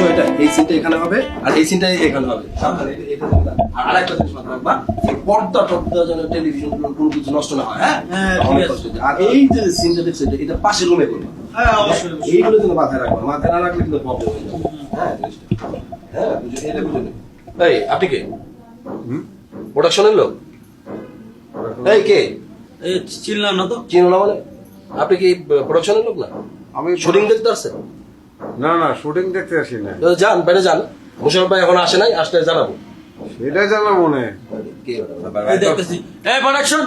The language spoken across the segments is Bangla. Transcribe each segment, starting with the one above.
বুঝছ এটা? এই সিনটা এখানে হবে আর এই সিনটা এখানে হবে। আর আরেকটা জিনিস মাথায় রাখবা পর্দা টর্দা যেন টেলিভিশন কোনো কিছু নষ্ট না হয় হ্যাঁ? হ্যাঁ। আর এই যে সিনটা দেখছ এটা- পাশের রুমে করবা। হ্যাঁ অবশ্যই অবশ্যই। এইগুলো কিন্তু মাথায় রাখবা। মাথায় না রাখলে কিন্তু প্রবলেম হয়ে যাবে। হ্যাঁ হ্যাঁ এটা বুঝে এই আপনি কে? প্রোডাকশনের লোক? এই কে? চিনলাম না তো। চিনো না মানে? আপনি কি প্রোডাকশনের লোক না? আমি শুটিং দেখতে আসছেন? না না শুটিং দেখতে আসি না যান বাইরে যান। মুশারফ ভাই এখন আসে নাই আসলে জানাব। সেটাই জানা মনে দেখতেছি। এই প্রোডাকশন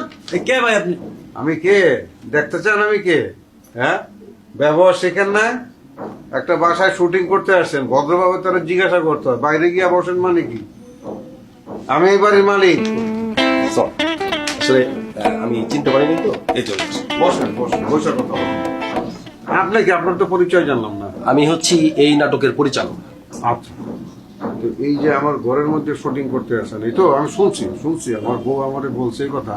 কে ভাই আপনি? আমি কে? দেখতে চান আমি কে? হ্যাঁ? ব্যবহার শেখেন না? একটা বাসায় শুটিং করতে আসছেন ভদ্রভাবে তারা জিজ্ঞাসা করতে হয় বাইরে গিয়ে বসেন মানে কি? আমি এই বাড়ির মালিক। আসলে আমি চিনতে পারিনি তো এই জন্য বসেন বসেন বসে কথা আপনি কি আপনার তো পরিচয় জানলাম না। আমি হচ্ছি এই নাটকের পরিচালক। আচ্ছা। তো এই যে আমার ঘরের মধ্যে শুটিং করতে আসেন এই তো আমি শুনছি শুনছি। আমার বউ আমারে বলছে এই কথা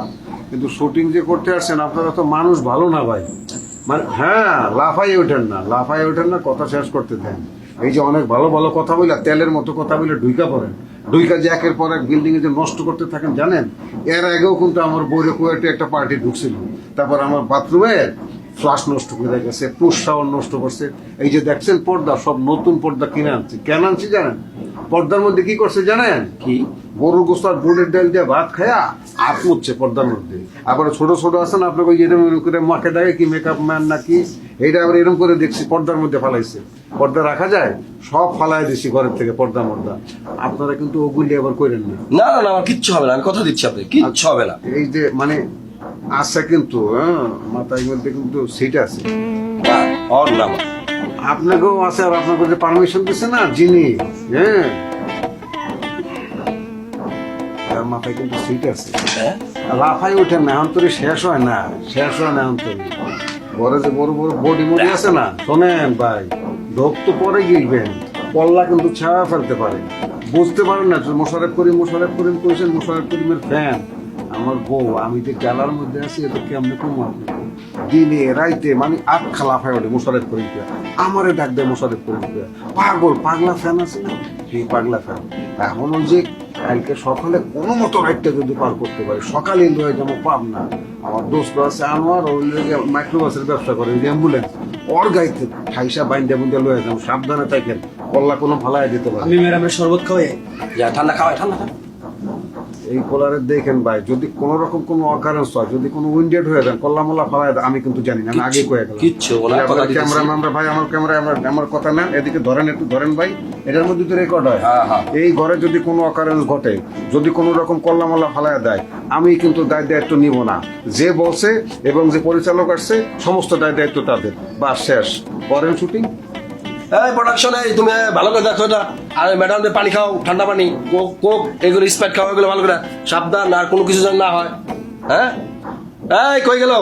কিন্তু শুটিং যে করতে আসছেন আপনারা তো মানুষ ভালো না ভাই। মানে হ্যাঁ লাফাই ওঠেন না লাফাই ওঠেন না কথা শেষ করতে দেন। এই যে অনেক ভালো ভালো কথা বলে তেলের মতো কথা বলে ডুইকা পড়েন। ডুইকা যে একের পর এক বিল্ডিং এ যে নষ্ট করতে থাকেন জানেন? এর আগেও কিন্তু আমার বইরে কুয়েটে একটা পার্টি ঢুকছিল। তারপর আমার বাথরুমে ফ্লাশ নষ্ট করে গেছে পুষ নষ্ট করছে। এই যে দেখছেন পর্দা সব নতুন পর্দা কিনে আনছে। কেন আনছি জানেন? পর্দার মধ্যে কি করছে জানেন? কি? গরুর গোস্ত আর বুটের ডাল দিয়ে ভাত খায়া আপ মুচ্ছে পর্দার মধ্যে। আবার ছোট ছোট আছেন আপনাকে ওই এরকম করে মাকে ডাকে কি মেকআপ ম্যান নাকি? এইটা আবার এরকম করে দেখছি পর্দার মধ্যে ফালাইছে। পর্দা রাখা যায় সব ফালাই দিছি ঘরের থেকে পর্দা মর্দা। আপনারা কিন্তু ওগুলি আবার করেন না। না না না আমার কিচ্ছু হবে না আমি কথা দিচ্ছি আপনি কিচ্ছু হবে না। এই যে মানে আছে কিন্তু হ্যাঁ মাথায় মধ্যে কিন্তু সিট আছে। না, না আপনাকেও আছে আর আপনাকে যে পারমিশন দিচ্ছে না যিনি হ্যাঁ। তার মাথায় কিন্তু সিট আছে। হ্যাঁ? লাফাই ওঠেন না এখন তোর শেষ হয় না শেষ হয় না এখন তোর ঘরে যে বড় বড় বডি মডি আছে না শোনেন ভাই ঢোক তো পরে গিলবেন পল্লা কিন্তু ছায়া ফেলতে পারে। বুঝতে পারেন না মোশারেফ করিম মোশারেফ করিম করেছেন মোশারেফ করিমের ফ্যান আমার বউ, আমি যে গেলার মধ্যে আছি এটা কেমনে কমু আপনি দিনে, রাইতে মানে আখ খালাফায় ওঠে মোশারেফ করে কে। আমারে ডাক দেয় মোশারেফ করে কে। পাগল, পাগলা ফ্যান আছে না? সেই পাগলা ফ্যান। এখন ওই যে কালকে সকালে কোনো মতো রাইটটা যদি পার করতে পারে, সকালে লয়ে যাব পাব না। আমার দোস্ত আছে আনোয়ার, ওই মাইক্রোবাসের ব্যবসা করে যে অ্যাম্বুলেন্স। ওর গাইতে ঠাইসা বাইন্দে বুন্দে লয়ে যাব, সাবধানে থাকেন। কল্লা কোনো ফালাই দিতে পারে আমি ম্যাডামের শরবত খাওয়াই। যা, ঠান্ডা খাওয়াই ঠান্ডা খাওয়াই। এই কোলারে দেখেন ভাই যদি কোন রকম কোনো অকারেন্স হয় যদি কোনো উইন্ডেড হয়ে যান কল্লা মোল্লা ফালাই আমি কিন্তু জানি না আমি আগে কয়ে গেলাম। কিচ্ছু ক্যামেরা আমরা ভাই আমার ক্যামেরা আমার আমার কথা না এদিকে ধরেন একটু ধরেন ভাই এটার মধ্যে তো রেকর্ড হয় হ্যাঁ, হ্যাঁ। এই ঘরে যদি কোনো অকারেন্স ঘটে যদি কোনো রকম কল্লা মোল্লা ফালায় দেয় আমি কিন্তু দায় দায়িত্ব নিব না। যে বসে এবং যে পরিচালক আসছে সমস্ত দায় দায়িত্ব তাদের। বা শেষ। করেন শুটিং এই প্রোডাকশনে তুমি ভালো করে দেখো এটা। আর ম্যাডামদের পানি খাও, ঠান্ডা পানি কোক কোক এগুলো স্প্রাইট খাও, এগুলো ভালো করে। সাবধান, আর কোনো কিছু যেন না হয়। হ্যাঁ? এই, কই গেল?